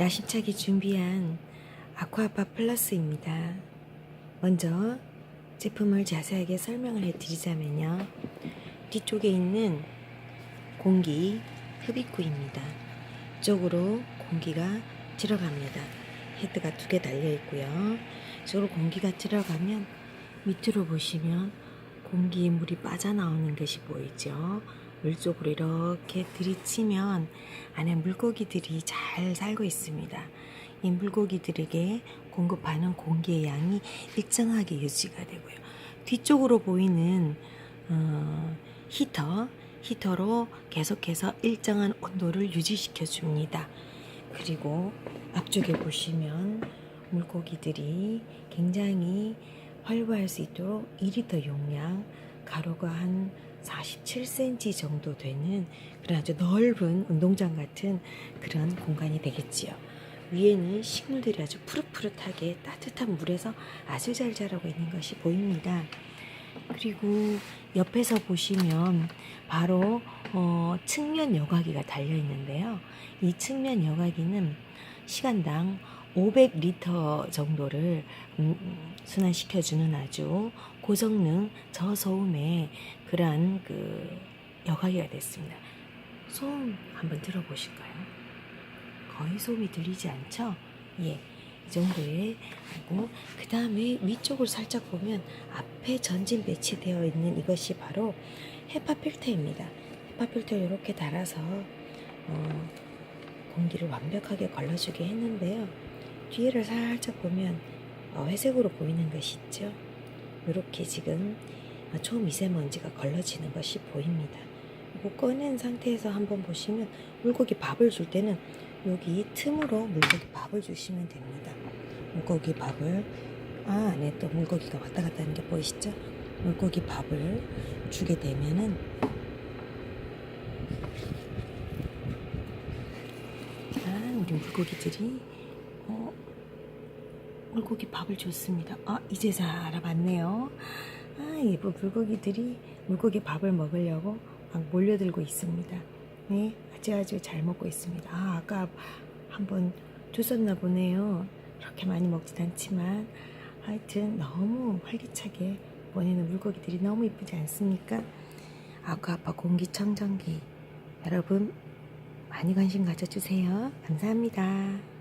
야심차게 준비한 아쿠아파 플러스입니다. 먼저 제품을 자세하게 설명을 해드리자면요. 뒤쪽에 있는 공기 흡입구입니다. 이쪽으로 공기가 들어갑니다. 헤드가 두 개 달려 있고요. 이쪽으로 공기가 들어가면 밑으로 보시면 공기에 물이 빠져나오는 것이 보이죠. 물 쪽으로 이렇게 들이치면 안에 물고기들이 잘 살고 있습니다. 이 물고기들에게 공급하는 공기의 양이 일정하게 유지가 되고요. 뒤쪽으로 보이는 어, 히터, 히터로 계속해서 일정한 온도를 유지시켜 줍니다. 그리고 앞쪽에 보시면 물고기들이 굉장히 활보할 수 있도록 2리터 용량, 가로가 한 47cm 정도 되는 그런 아주 넓은 운동장 같은 그런 공간이 되겠지요. 위에는 식물들이 아주 푸릇푸릇하게 따뜻한 물에서 아주 잘 자라고 있는 것이 보입니다. 그리고 옆에서 보시면 바로 어, 측면 여과기가 달려 있는데요. 이 측면 여과기는 시간당 500리터 정도를 음, 순환시켜주는 아주 고성능 저소음의 그러한 그 여과기가 됐습니다. 소음 한번 들어보실까요? 거의 소음이 들리지 않죠? 예. 이 정도의 하고 그 다음에 위쪽을 살짝 보면 앞에 전진 배치되어 있는 이것이 바로 헤파 필터입니다. 헤파 필터 이렇게 달아서 어, 공기를 완벽하게 걸러주게 했는데요. 뒤를 살짝 보면 어, 회색으로 보이는 것이 있죠. 이렇게 지금 초미세먼지가 걸러지는 것이 보입니다. 이거 꺼낸 상태에서 한번 보시면 물고기 밥을 줄 때는 여기 틈으로 물고기 밥을 주시면 됩니다. 물고기 밥을 아 안에 또 물고기가 왔다 갔다 하는 게 보이시죠? 물고기 밥을 주게 되면은 아 우리 물고기들이 어, 물고기 밥을 줬습니다. 아 이제서 알아봤네요. 아 예쁜 물고기들이 물고기 밥을 먹으려고 막 몰려들고 있습니다. 네 아주 아주 잘 먹고 있습니다. 아 아까 한번 줬었나 보네요. 그렇게 많이 먹진 않지만 하여튼 너무 활기차게 보내는 물고기들이 너무 이쁘지 않습니까? 아쿠아파 공기청정기 여러분 많이 관심 가져주세요. 감사합니다.